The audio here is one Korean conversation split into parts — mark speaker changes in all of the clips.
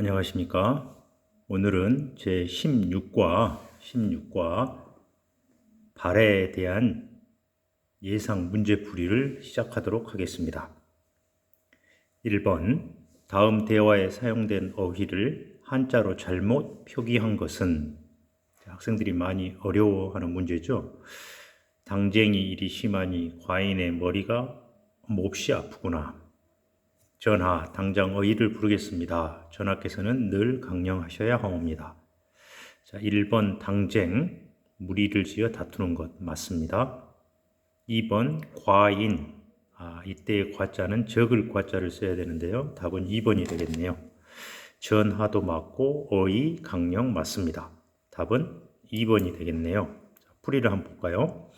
Speaker 1: 안녕하십니까. 오늘은 제 16과, 16과 발해에 대한 예상 문제풀이를 시작하도록 하겠습니다. 1번. 다음 대화에 사용된 어휘를 한자로 잘못 표기한 것은 학생들이 많이 어려워하는 문제죠. 당쟁이 일이 심하니 과인의 머리가 몹시 아프구나. 전하, 당장 어의를 부르겠습니다. 전하께서는 늘 강령하셔야 하옵니다. 자, 1번 당쟁, 무리를 지어 다투는 것 맞습니다. 2번 과인, 아, 이때의 과자는 적을 과자를 써야 되는데요. 답은 2번이 되겠네요. 전하도 맞고 어의, 강령 맞습니다. 답은 2번이 되겠네요. 자, 풀이를 한번 볼까요?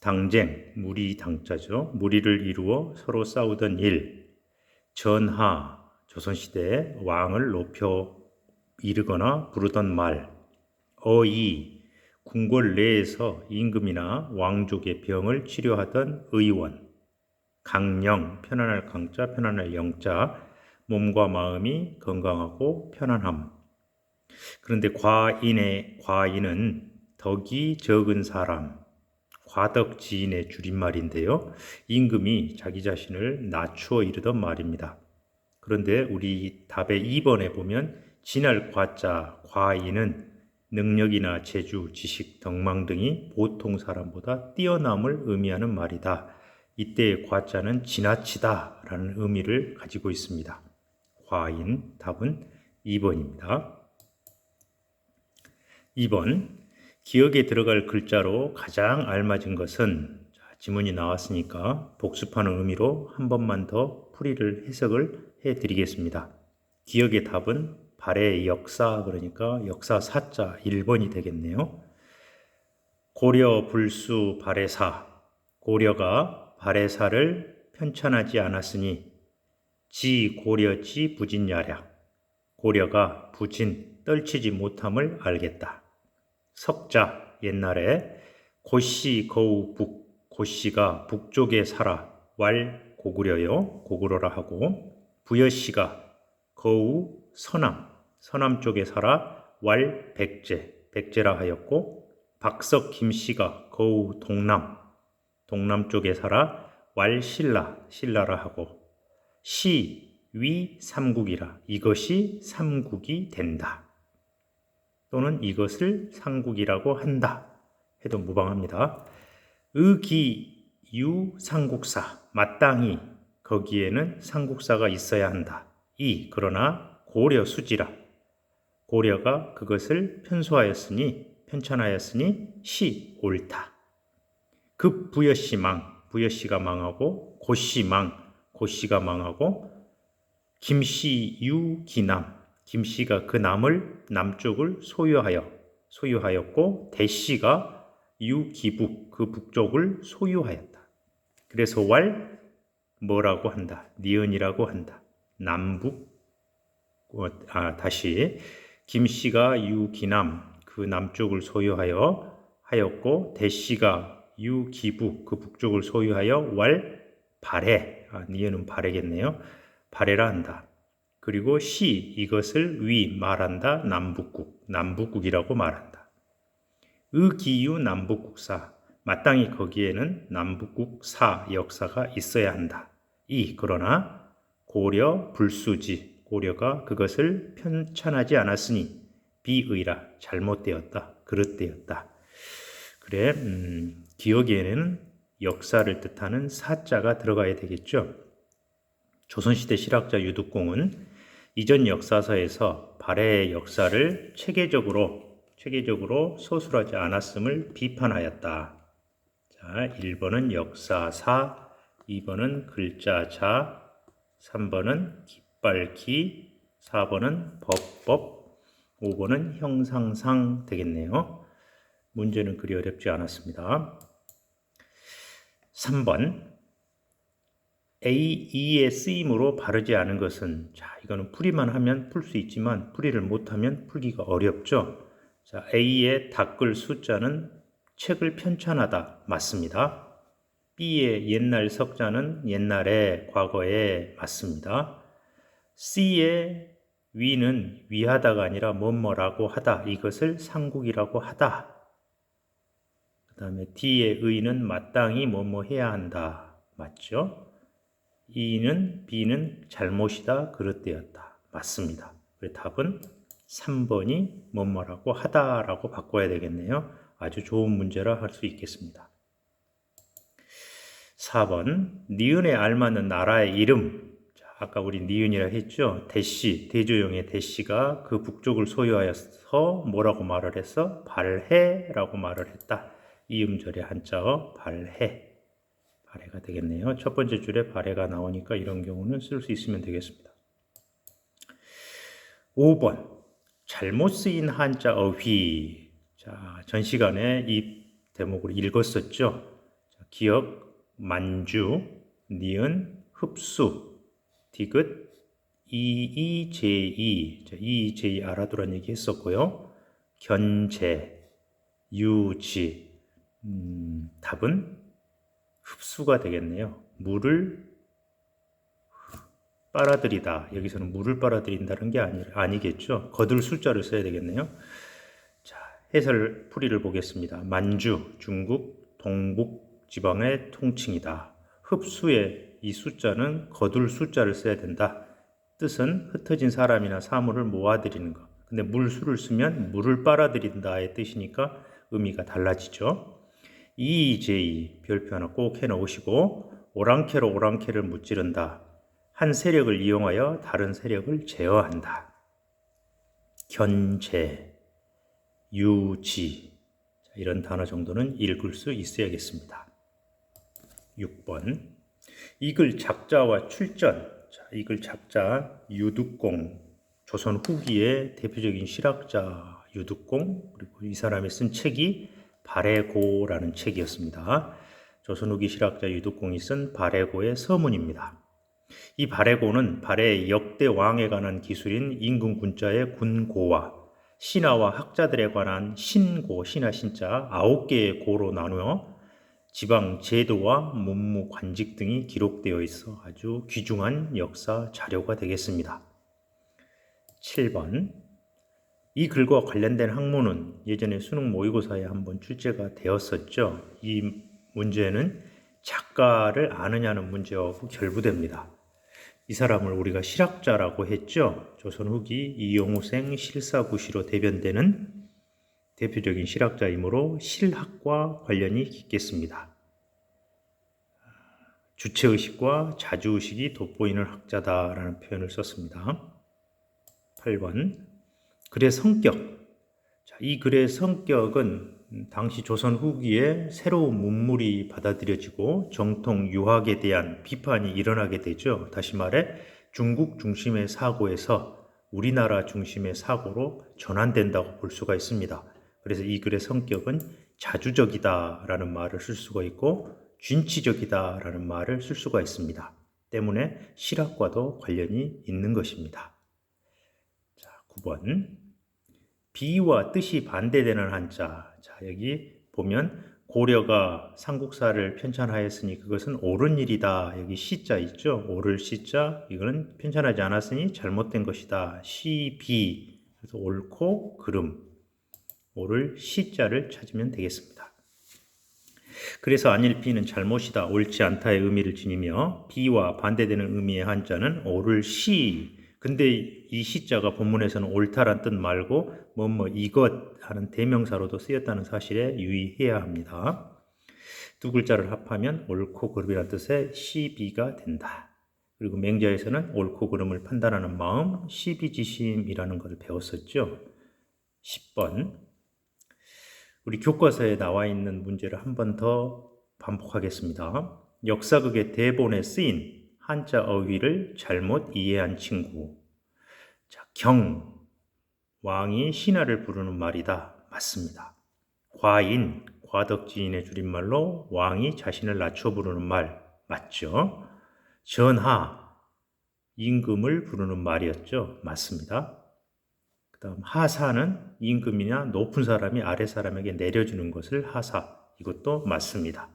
Speaker 1: 당쟁, 무리 당자죠. 무리를 이루어 서로 싸우던 일, 전하, 조선시대 왕을 높여 이르거나 부르던 말, 어이, 궁궐 내에서 임금이나 왕족의 병을 치료하던 의원, 강령, 편안할 강자, 편안할 영자, 몸과 마음이 건강하고 편안함. 그런데 과인의 과인은 덕이 적은 사람, 과덕지인의 줄임말인데요. 임금이 자기 자신을 낮추어 이르던 말입니다. 그런데 우리 답의 2번에 보면 진할 과자 과인은 능력이나 재주, 지식, 덕망 등이 보통 사람보다 뛰어남을 의미하는 말이다. 이때의 과자는 지나치다 라는 의미를 가지고 있습니다. 과인 답은 2번입니다. 2번 기억에 들어갈 글자로 가장 알맞은 것은 자, 지문이 나왔으니까 복습하는 의미로 한 번만 더 풀이를 해석을 해 드리겠습니다. 기억의 답은 발의 역사 그러니까 역사 사자 1번이 되겠네요. 고려 불수 발해사 고려가 발해사를 편찬하지 않았으니 지 고려지 부진야략 고려가 부진 떨치지 못함을 알겠다. 석자 옛날에 고씨 거우 북 고씨가 북쪽에 살아 왈 고구려요 고구려라 하고 부여씨가 거우 서남 서남 쪽에 살아 왈 백제 백제라 하였고 박석 김씨가 거우 동남 동남 쪽에 살아 왈 신라 신라라 하고 시 위 삼국이라 이것이 삼국이 된다. 또는 이것을 상국이라고 한다 해도 무방합니다. 의기 유 상국사 마땅히 거기에는 상국사가 있어야 한다. 이 그러나 고려 수지라 고려가 그것을 편소하였으니 편찬하였으니 시 옳다. 급 부여시 망 부여시가 망하고 고시 망 고시가 망하고 김씨 유기남 김씨가 그 남을 남쪽을 소유하여 소유하였고 대씨가 유기북 그 북쪽을 소유하였다. 그래서 왈 뭐라고 한다. 니은이라고 한다. 남북 어, 아 다시 김씨가 유기남 그 남쪽을 소유하여 하였고 대씨가 유기북 그 북쪽을 소유하여 왈 발해 아, 니은은 발해겠네요. 발해라 한다. 그리고 시 이것을 위 말한다 남북국 남북국이라고 말한다. 의기유 남북국사 마땅히 거기에는 남북국사 역사가 있어야 한다. 이 그러나 고려 불수지 고려가 그것을 편찬하지 않았으니 비의라 잘못되었다 그릇되었다. 그래 음, 기억에는 역사를 뜻하는 사자가 들어가야 되겠죠. 조선시대 실학자 유득공은 이전 역사서에서 발해의 역사를 체계적으로 체계적으로 소술하지 않았음을 비판하였다. 자, 1번은 역사사, 2번은 글자자, 3번은 깃발기, 4번은 법법, 5번은 형상상 되겠네요. 문제는 그리 어렵지 않았습니다. 3번 A, E의 쓰임으로 바르지 않은 것은 자 이거는 풀이만 하면 풀 수 있지만 풀이를 못하면 풀기가 어렵죠. 자 A의 닦을 숫자는 책을 편찬하다 맞습니다. B의 옛날 석자는 옛날에 과거에 맞습니다. C의 위는 위하다가 아니라 뭐뭐라고 하다. 이것을 상국이라고 하다. 그 다음에 D의 의는 마땅히 뭐뭐 해야 한다. 맞죠? E는 B는 잘못이다. 그릇되었다. 맞습니다. 그래서 답은 3번이 뭐뭐라고 하다라고 바꿔야 되겠네요. 아주 좋은 문제라 할 수 있겠습니다. 4번 니은에 알맞는 나라의 이름 자, 아까 우리 니은이라 했죠. 대시, 대조영의 대시가 그 북쪽을 소유하여서 뭐라고 말을 했어? 발해라고 말을 했다. 이음절의 한자어 발해 발해가 되겠네요. 첫 번째 줄에 발해가 나오니까 이런 경우는 쓸 수 있으면 되겠습니다. 5번 잘못 쓰인 한자 어휘 자, 전 시간에 이 대목을 읽었었죠. 자, 기억, 만주, 니은, 흡수, 디귿, 이이제이, 자, 이이제이 알아두란 얘기 했었고요. 견제, 유지, 음, 답은 흡수가 되겠네요. 물을 빨아들이다. 여기서는 물을 빨아들인다는 게 아니, 아니겠죠. 거둘 숫자를 써야 되겠네요. 자, 해설 풀이를 보겠습니다. 만주, 중국, 동북 지방의 통칭이다. 흡수의 이 숫자는 거둘 숫자를 써야 된다. 뜻은 흩어진 사람이나 사물을 모아들이는 것. 근데 물수를 쓰면 물을 빨아들인다의 뜻이니까 의미가 달라지죠. 이제이 별표 하나 꼭 해놓으시고 오랑캐로 오랑캐를 무찌른다. 한 세력을 이용하여 다른 세력을 제어한다. 견제, 유지 이런 단어 정도는 읽을 수 있어야겠습니다. 6번 이글 작자와 출전 자, 이글 작자 유득공 조선 후기의 대표적인 실학자 유득공 그리고 이 사람이 쓴 책이 발해고라는 책이었습니다. 조선 후기 실학자 유득공이 쓴 발해고의 서문입니다. 이 발해고는 발해의 역대 왕에 관한 기술인 임금 군자의 군고와 신하와 학자들에 관한 신고, 신하 신자 아홉 개의 고로 나누어 지방 제도와 문무 관직 등이 기록되어 있어 아주 귀중한 역사 자료가 되겠습니다. 7번 이 글과 관련된 학문은 예전에 수능 모의고사에 한번 출제가 되었었죠. 이 문제는 작가를 아느냐는 문제하고 결부됩니다. 이 사람을 우리가 실학자라고 했죠. 조선 후기 이용우생 실사구시로 대변되는 대표적인 실학자이므로 실학과 관련이 깊겠습니다. 주체의식과 자주의식이 돋보이는 학자다라는 표현을 썼습니다. 8번 글의 성격 자, 이 글의 성격은 당시 조선 후기에 새로운 문물이 받아들여지고 정통 유학에 대한 비판이 일어나게 되죠. 다시 말해 중국 중심의 사고에서 우리나라 중심의 사고로 전환된다고 볼 수가 있습니다. 그래서 이 글의 성격은 자주적이다라는 말을 쓸 수가 있고 준치적이다라는 말을 쓸 수가 있습니다. 때문에 실학과도 관련이 있는 것입니다. 자, 9번 비와 뜻이 반대되는 한자. 자, 여기 보면 고려가 삼국사를 편찬하였으니 그것은 옳은 일이다. 여기 시자 있죠? 옳을 시자. 이거는 편찬하지 않았으니 잘못된 것이다. 시, 비. 그래서 옳고 그름. 옳을 시자를 찾으면 되겠습니다. 그래서 안일비는 잘못이다, 옳지 않다의 의미를 지니며 비와 반대되는 의미의 한자는 옳을 시, 근데 이 시자가 본문에서는 옳다란 뜻 말고 뭐뭐 이것 하는 대명사로도 쓰였다는 사실에 유의해야 합니다. 두 글자를 합하면 옳고 그름이라는 뜻의 시비가 된다. 그리고 맹자에서는 옳고 그름을 판단하는 마음, 시비지심이라는 것을 배웠었죠. 10번. 우리 교과서에 나와 있는 문제를 한 번 더 반복하겠습니다. 역사극의 대본에 쓰인 한자 어휘를 잘못 이해한 친구. 자, 경. 왕이 신하를 부르는 말이다. 맞습니다. 과인, 과덕지인의 줄임말로 왕이 자신을 낮춰 부르는 말. 맞죠? 전하, 임금을 부르는 말이었죠. 맞습니다. 그 다음 하사는 임금이나 높은 사람이 아래 사람에게 내려주는 것을 하사. 이것도 맞습니다.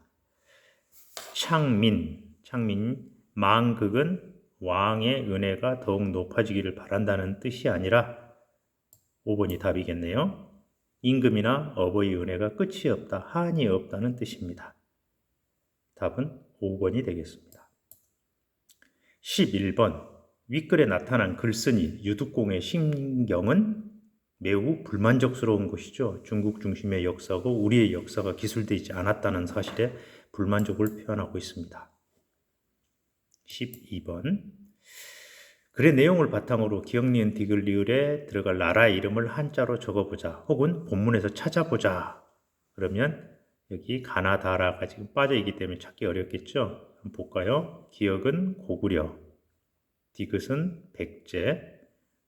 Speaker 1: 창민, 창민 망극은 왕의 은혜가 더욱 높아지기를 바란다는 뜻이 아니라 5번이 답이겠네요. 임금이나 어버이 은혜가 끝이 없다, 한이 없다는 뜻입니다. 답은 5번이 되겠습니다. 11번 윗글에 나타난 글쓴이 유득공의 신경은 매우 불만족스러운 것이죠. 중국 중심의 역사고 우리의 역사가 기술되지 않았다는 사실에 불만족을 표현하고 있습니다. 12번. 글의 내용을 바탕으로 기억니은 디글리을에 들어갈 나라의 이름을 한자로 적어보자 혹은 본문에서 찾아보자. 그러면 여기 가나다라가 지금 빠져있기 때문에 찾기 어렵겠죠? 한번 볼까요? 기억은 고구려 디귿은 백제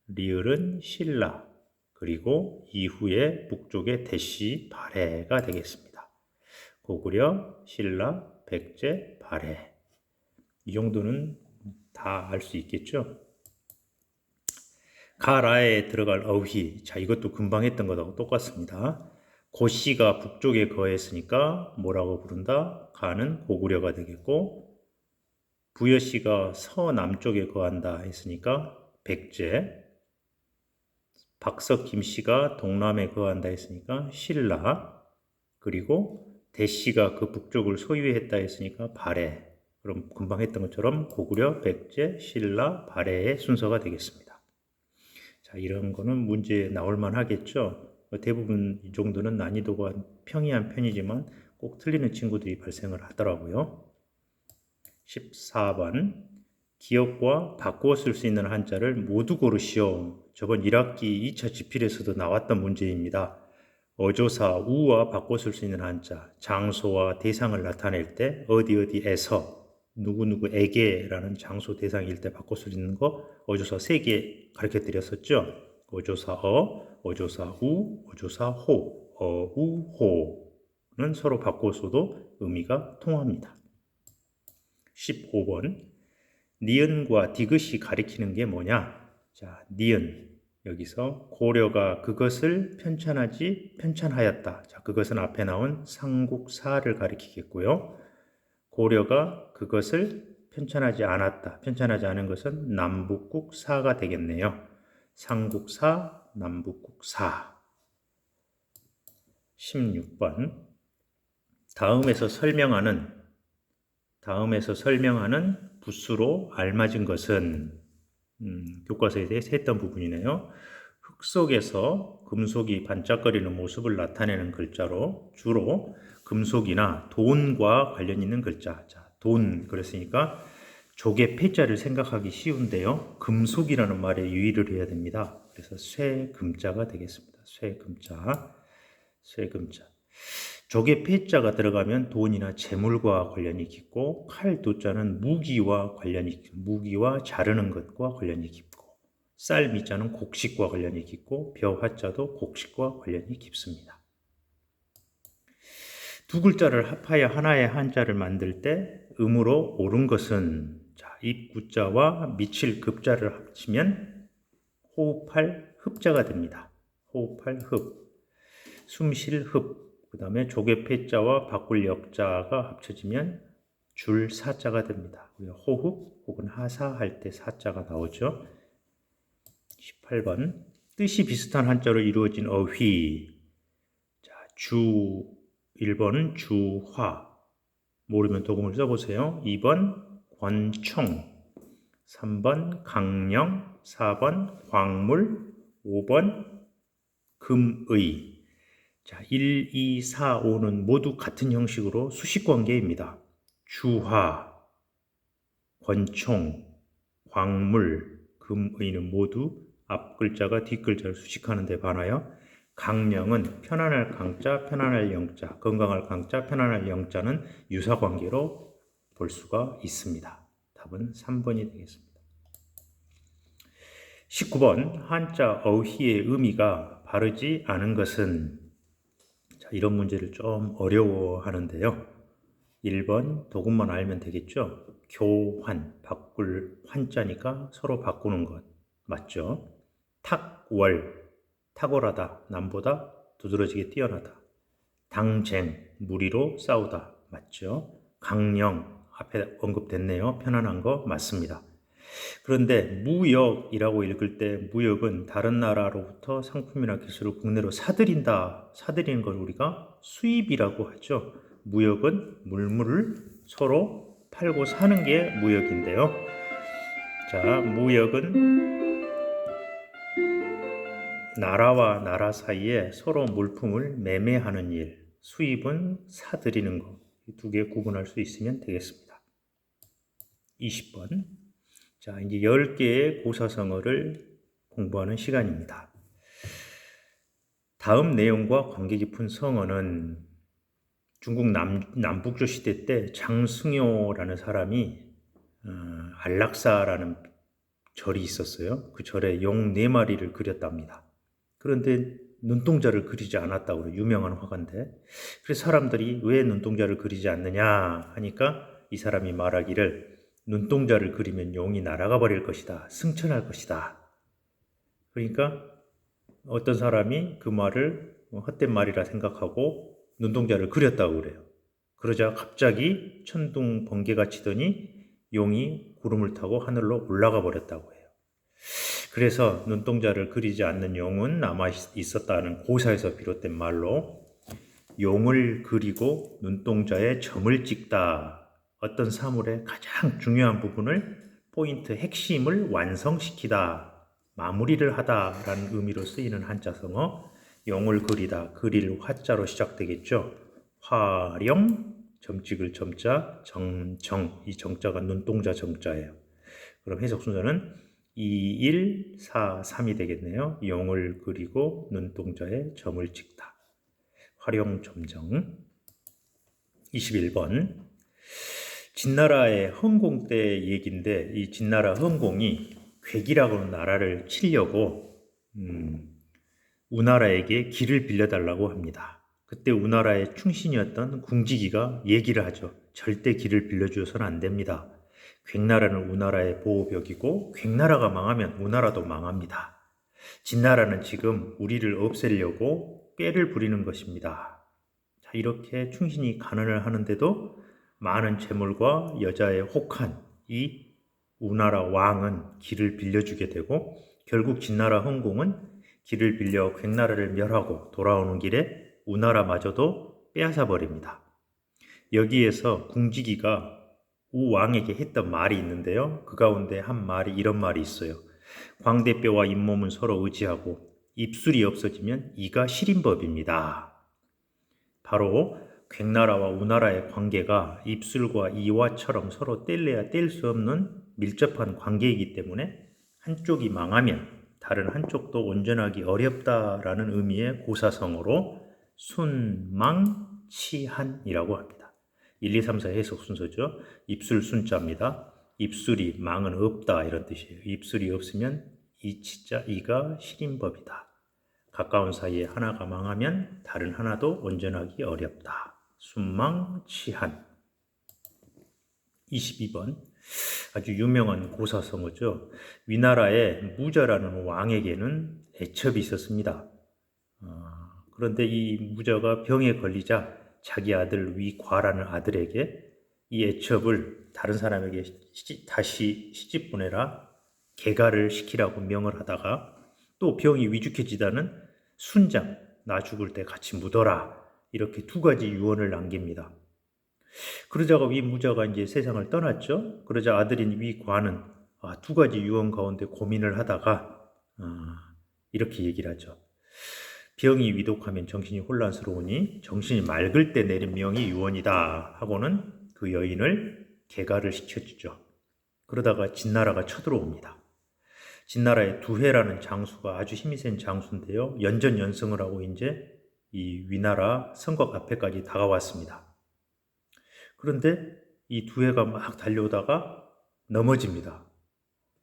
Speaker 1: 리을은 신라 그리고 이후에 북쪽의 대시 발해가 되겠습니다. 고구려 신라 백제 발해 이 정도는 다 알 수 있겠죠 가라에 들어갈 어휘. 자, 이것도 금방 했던 것하고 똑같습니다. 고씨가 북쪽에 거했으니까 뭐라고 부른다? 가는 고구려가 되겠고, 부여씨가 서남쪽에 거한다 했으니까 백제, 박석 김씨가 동남에 거한다 했으니까 신라, 그리고 대씨가 그 북쪽을 소유했다 했으니까 발해. 그럼 금방 했던 것처럼 고구려, 백제, 신라, 발해의 순서가 되겠습니다. 자, 이런 거는 문제 나올 만 하겠죠. 대부분 이 정도는 난이도가 평이한 편이지만 꼭 틀리는 친구들이 발생을 하더라고요. 14번 기억과 바꾸어 쓸 수 있는 한자를 모두 고르시오. 저번 1학기 2차 지필에서도 나왔던 문제입니다. 어조사 우와 바꿔 쓸 수 있는 한자, 장소와 대상을 나타낼 때 어디 어디에서 누구누구에게라는 장소 대상일 때 바꿔 있는 거 어조사 세 개 가르쳐 드렸었죠. 어조사 어, 어조사 우, 어조사 호, 어, 우, 호는 서로 바꿔서도 의미가 통합니다. 15번 니은과 디귿이 가리키는 게 뭐냐? 자, 니은 여기서 고려가 그것을 편찬하지 편찬하였다. 자, 그것은 앞에 나온 상국사를 가리키겠고요. 고려가 그것을 편찬하지 않았다. 편찬하지 않은 것은 남북국사가 되겠네요. 상국사, 남북국사. 16번. 다음에서 설명하는 다음에서 설명하는 부수로 알맞은 것은 음, 교과서에 대해서 했던 부분이네요. 흙 속에서 금속이 반짝거리는 모습을 나타내는 글자로 주로 금속이나 돈과 관련 있는 글자. 자, 돈 그랬으니까 조개 폐자를 생각하기 쉬운데요. 금속이라는 말에 유의를 해야 됩니다. 그래서 쇠금자가 되겠습니다. 쇠금자. 쇠금자. 조개 폐자가 들어가면 돈이나 재물과 관련이 깊고 칼 도자는 무기와 관련이 무기와 자르는 것과 관련이 깊고 쌀 미자는 곡식과 관련이 깊고 벼 화자도 곡식과 관련이 깊습니다. 두 글자를 합하여 하나의 한자를 만들 때 음으로 옳은 것은 자, 입구자와 미칠 급자를 합치면 호흡할 흡자가 됩니다. 호흡할 흡. 숨쉴 흡. 그 다음에 조개 폐자와 바꿀 역자가 합쳐지면 줄 사자가 됩니다. 호흡 혹은 하사할 때 사자가 나오죠. 18번 뜻이 비슷한 한자로 이루어진 어휘. 자, 주 1번은 주화. 모르면 도금을 써보세요. 2번 권총, 3번 강령, 4번 광물, 5번 금의. 자, 1, 2, 4, 5는 모두 같은 형식으로 수식 관계입니다. 주화, 권총, 광물, 금의는 모두 앞 글자가 뒷 글자를 수식하는 데 반하여 강령은 편안할 강자, 편안할 영자, 건강할 강자, 편안할 영자는 유사 관계로 볼 수가 있습니다. 답은 3번이 되겠습니다. 19번 한자 어휘의 의미가 바르지 않은 것은 자, 이런 문제를 좀 어려워하는데요. 1번 도금만 알면 되겠죠. 교환, 바꿀 환자니까 서로 바꾸는 것 맞죠? 탁월 탁월하다, 남보다 두드러지게 뛰어나다. 당쟁, 무리로 싸우다. 맞죠? 강령, 앞에 언급됐네요. 편안한 거 맞습니다. 그런데 무역이라고 읽을 때 무역은 다른 나라로부터 상품이나 기술을 국내로 사들인다. 사들이는 걸 우리가 수입이라고 하죠. 무역은 물물을 서로 팔고 사는 게 무역인데요. 자, 무역은 나라와 나라 사이에 서로 물품을 매매하는 일, 수입은 사들이는 것. 이두개 구분할 수 있으면 되겠습니다. 20번. 자, 이제 10개의 고사성어를 공부하는 시간입니다. 다음 내용과 관계 깊은 성어는 중국 남, 남북조 시대 때 장승효라는 사람이 어, 안락사라는 절이 있었어요. 그 절에 용 네 마리를 그렸답니다. 그런데 눈동자를 그리지 않았다고 유명한 화가인데 그래서 사람들이 왜 눈동자를 그리지 않느냐 하니까 이 사람이 말하기를 눈동자를 그리면 용이 날아가 버릴 것이다. 승천할 것이다. 그러니까 어떤 사람이 그 말을 헛된 말이라 생각하고 눈동자를 그렸다고 그래요. 그러자 갑자기 천둥 번개가 치더니 용이 구름을 타고 하늘로 올라가 버렸다고 해요. 그래서 눈동자를 그리지 않는 용은 남아 있었다는 고사에서 비롯된 말로 용을 그리고 눈동자에 점을 찍다. 어떤 사물의 가장 중요한 부분을 포인트 핵심을 완성시키다. 마무리를 하다라는 의미로 쓰이는 한자성어 용을 그리다 그릴 화자로 시작되겠죠. 화령 점찍을 점자 정정 이 정자가 눈동자 정자예요. 그럼 해석 순서는 2, 1, 4, 3이 되겠네요. 용을 그리고 눈동자에 점을 찍다. 활용 점정 21번 진나라의 흥공 때 얘기인데 이 진나라 흥공이 괴기라고 하는 나라를 치려고 음, 우나라에게 길을 빌려달라고 합니다. 그때 우나라의 충신이었던 궁지기가 얘기를 하죠. 절대 길을 빌려주어서는 안 됩니다. 괭나라는 우나라의 보호벽이고 괭나라가 망하면 우나라도 망합니다. 진나라는 지금 우리를 없애려고 꾀를 부리는 것입니다. 자, 이렇게 충신이 간언을 하는데도 많은 재물과 여자의 혹한 이 우나라 왕은 길을 빌려주게 되고 결국 진나라 흥공은 길을 빌려 괭나라를 멸하고 돌아오는 길에 우나라마저도 빼앗아 버립니다. 여기에서 궁지기가 우 왕에게 했던 말이 있는데요. 그 가운데 한 말이 이런 말이 있어요. 광대뼈와 잇몸은 서로 의지하고 입술이 없어지면 이가 시린 법입니다. 바로 괭나라와 우나라의 관계가 입술과 이와처럼 서로 뗄래야 뗄 수 없는 밀접한 관계이기 때문에 한쪽이 망하면 다른 한쪽도 온전하기 어렵다라는 의미의 고사성어로 순망치한이라고 합니다. 1, 2, 3, 4 해석 순서죠. 입술 순자입니다. 입술이 망은 없다 이런 뜻이에요. 입술이 없으면 이 치자 이가 실인법이다. 가까운 사이에 하나가 망하면 다른 하나도 온전하기 어렵다. 순망 치한 22번 아주 유명한 고사성어죠. 위나라에 무자라는 왕에게는 애첩이 있었습니다. 어, 그런데 이 무자가 병에 걸리자 자기 아들 위과라는 아들에게 이 애첩을 다른 사람에게 시집, 다시 시집 보내라 개가를 시키라고 명을 하다가 또 병이 위축해지다는 순장 나 죽을 때 같이 묻어라 이렇게 두 가지 유언을 남깁니다. 그러자가 위 무자가 이제 세상을 떠났죠. 그러자 아들인 위과는 아, 두 가지 유언 가운데 고민을 하다가 아, 이렇게 얘기를 하죠. 병이 위독하면 정신이 혼란스러우니 정신이 맑을 때 내린 명이 유언이다 하고는 그 여인을 개가를 시켜주죠. 그러다가 진나라가 쳐들어옵니다. 진나라의 두해라는 장수가 아주 힘이 센 장수인데요. 연전연승을 하고 이제 이 위나라 성곽 앞에까지 다가왔습니다. 그런데 이 두해가 막 달려오다가 넘어집니다.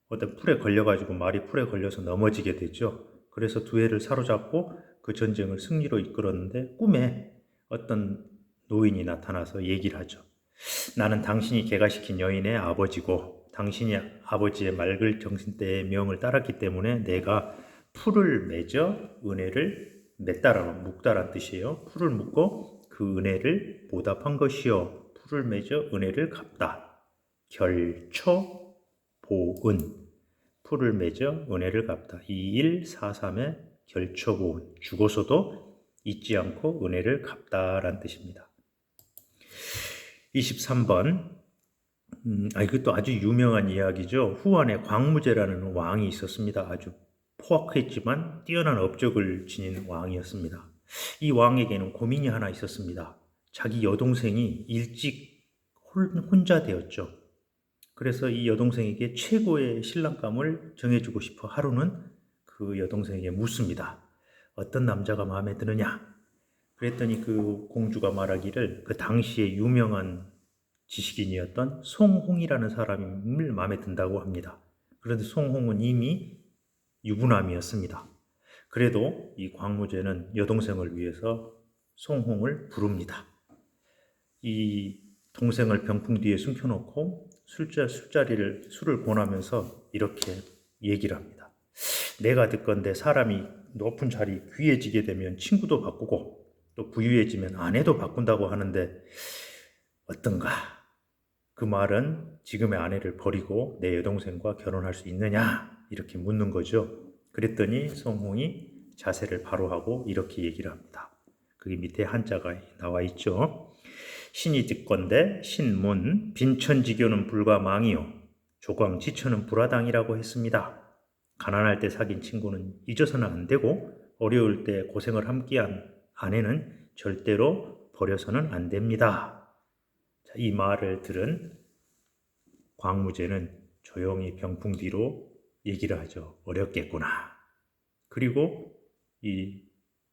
Speaker 1: 어떤 풀에 걸려가지고 말이 풀에 걸려서 넘어지게 되죠. 그래서 두해를 사로잡고 그 전쟁을 승리로 이끌었는데 꿈에 어떤 노인이 나타나서 얘기를 하죠. 나는 당신이 개가시킨 여인의 아버지고 당신이 아버지의 맑을 정신대의 명을 따랐기 때문에 내가 풀을 맺어 은혜를 맺다라는 묵다란 뜻이에요. 풀을 묶고 그 은혜를 보답한 것이요. 풀을 맺어 은혜를 갚다. 결초 보은 풀을 맺어 은혜를 갚다. 2143의 결처보은 죽어서도 잊지 않고 은혜를 갚다라는 뜻입니다. 23번 음, 아, 이것도 아주 유명한 이야기죠. 후안에 광무제라는 왕이 있었습니다. 아주 포악했지만 뛰어난 업적을 지닌 왕이었습니다. 이 왕에게는 고민이 하나 있었습니다. 자기 여동생이 일찍 혼자 되었죠. 그래서 이 여동생에게 최고의 신랑감을 정해주고 싶어 하루는 그 여동생에게 묻습니다. 어떤 남자가 마음에 드느냐? 그랬더니 그 공주가 말하기를 그 당시에 유명한 지식인이었던 송홍이라는 사람을 마음에 든다고 합니다. 그런데 송홍은 이미 유부남이었습니다. 그래도 이 광무제는 여동생을 위해서 송홍을 부릅니다. 이 동생을 병풍 뒤에 숨겨놓고 술자, 술자리를 술을 권하면서 이렇게 얘기를 합니다. 내가 듣건데 사람이 높은 자리 귀해지게 되면 친구도 바꾸고 또 부유해지면 아내도 바꾼다고 하는데 어떤가? 그 말은 지금의 아내를 버리고 내 여동생과 결혼할 수 있느냐? 이렇게 묻는 거죠. 그랬더니 송홍이 자세를 바로 하고 이렇게 얘기를 합니다. 그게 밑에 한자가 나와 있죠. 신이 듣건대 신문 빈천지교는 불가망이요 조광지천은 불화당이라고 했습니다. 가난할 때 사귄 친구는 잊어서는 안 되고 어려울 때 고생을 함께한 아내는 절대로 버려서는 안 됩니다. 자, 이 말을 들은 광무제는 조용히 병풍 뒤로 얘기를 하죠. 어렵겠구나. 그리고 이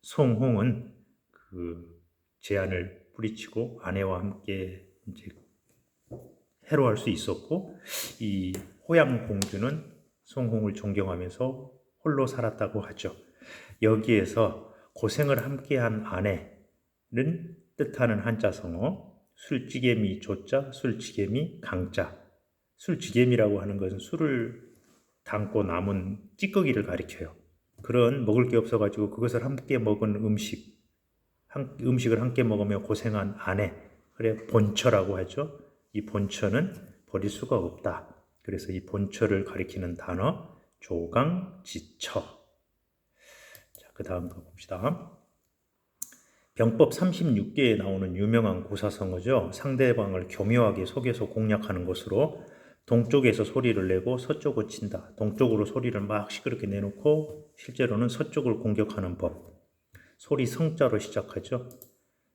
Speaker 1: 송홍은 그 제안을 뿌리치고 아내와 함께 이제 해로할 수 있었고 이 호양 공주는 송홍을 존경하면서 홀로 살았다고 하죠. 여기에서 고생을 함께한 아내는 뜻하는 한자 성어 술찌개미 조자 술찌개미 강자 술찌개미라고 하는 것은 술을 담고 남은 찌꺼기를 가리켜요. 그런 먹을 게 없어가지고 그것을 함께 먹은 음식, 한, 음식을 함께 먹으며 고생한 아내, 그래 본처라고 하죠. 이 본처는 버릴 수가 없다. 그래서 이 본처를 가리키는 단어 조강 지처. 자, 그 다음 거 봅시다. 병법 36개에 나오는 유명한 고사성어죠. 상대방을 교묘하게 속여서 공략하는 것으로 동쪽에서 소리를 내고 서쪽을 친다. 동쪽으로 소리를 막 시끄럽게 내놓고 실제로는 서쪽을 공격하는 법. 소리 성자로 시작하죠.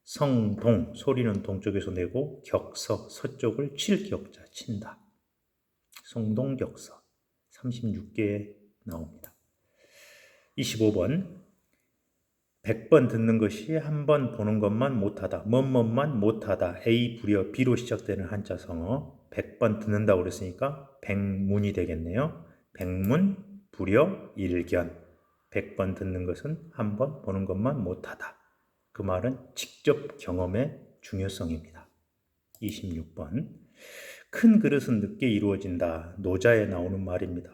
Speaker 1: 성동 소리는 동쪽에서 내고 격서 서쪽을 칠 격자 친다. 성동격서 36개에 나옵니다. 25번 100번 듣는 것이 한 번 보는 것만 못하다. 뭐뭐만 못하다. A 불여 B로 시작되는 한자 성어 100번 듣는다고 그랬으니까 백문이 되겠네요. 백문, 불여, 일견. 100번 듣는 것은 한 번 보는 것만 못하다. 그 말은 직접 경험의 중요성입니다. 26번. 큰 그릇은 늦게 이루어진다. 노자에 나오는 말입니다.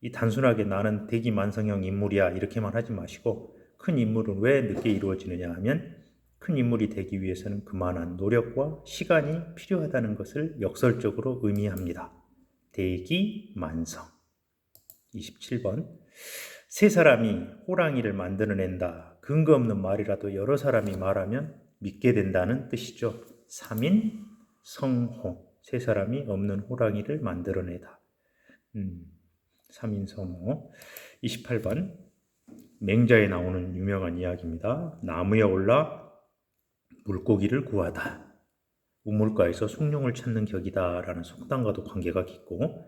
Speaker 1: 이 단순하게 나는 대기만성형 인물이야 이렇게만 하지 마시고 큰 인물은 왜 늦게 이루어지느냐 하면 큰 인물이 되기 위해서는 그만한 노력과 시간이 필요하다는 것을 역설적으로 의미합니다. 대기 만성. 27번. 세 사람이 호랑이를 만들어낸다. 근거 없는 말이라도 여러 사람이 말하면 믿게 된다는 뜻이죠. 3인 성호. 세 사람이 없는 호랑이를 만들어내다. 음, 3인 성호. 28번. 맹자에 나오는 유명한 이야기입니다. 나무에 올라 물고기를 구하다. 우물가에서 숭늉을 찾는 격이다라는 속담과도 관계가 깊고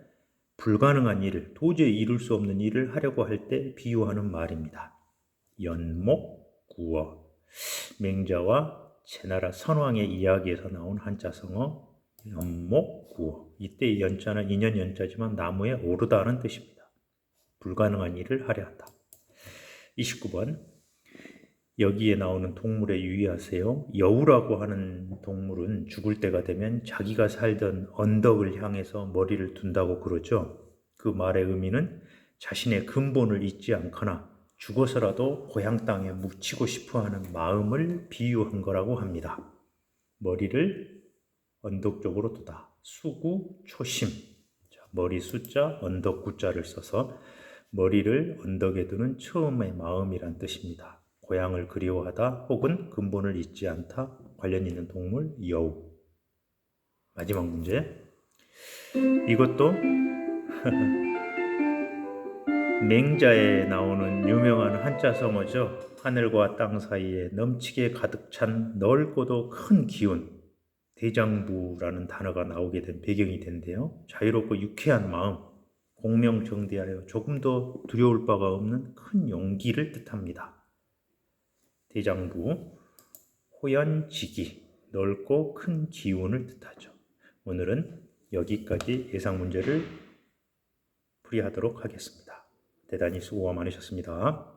Speaker 1: 불가능한 일을 도저히 이룰 수 없는 일을 하려고 할 때 비유하는 말입니다. 연목 구어 맹자와 제나라 선왕의 이야기에서 나온 한자성어 연목 구어 이때 연자는 인연 연자지만 나무에 오르다는 뜻입니다. 불가능한 일을 하려 한다. 29번 여기에 나오는 동물에 유의하세요. 여우라고 하는 동물은 죽을 때가 되면 자기가 살던 언덕을 향해서 머리를 둔다고 그러죠. 그 말의 의미는 자신의 근본을 잊지 않거나 죽어서라도 고향 땅에 묻히고 싶어 하는 마음을 비유한 거라고 합니다. 머리를 언덕 쪽으로 두다. 수구 초심. 자, 머리 숫자, 언덕 구자를 써서 머리를 언덕에 두는 처음의 마음이란 뜻입니다. 고향을 그리워하다 혹은 근본을 잊지 않다 관련 있는 동물 여우. 마지막 문제. 이것도 맹자에 나오는 유명한 한자 성어죠. 하늘과 땅 사이에 넘치게 가득 찬 넓고도 큰 기운. 대장부라는 단어가 나오게 된 배경이 된데요. 자유롭고 유쾌한 마음, 공명정대하여 조금 더 두려울 바가 없는 큰 용기를 뜻합니다. 대장부, 호연지기, 넓고 큰 기운을 뜻하죠. 오늘은 여기까지 예상 문제를 풀이하도록 하겠습니다. 대단히 수고가 많으셨습니다.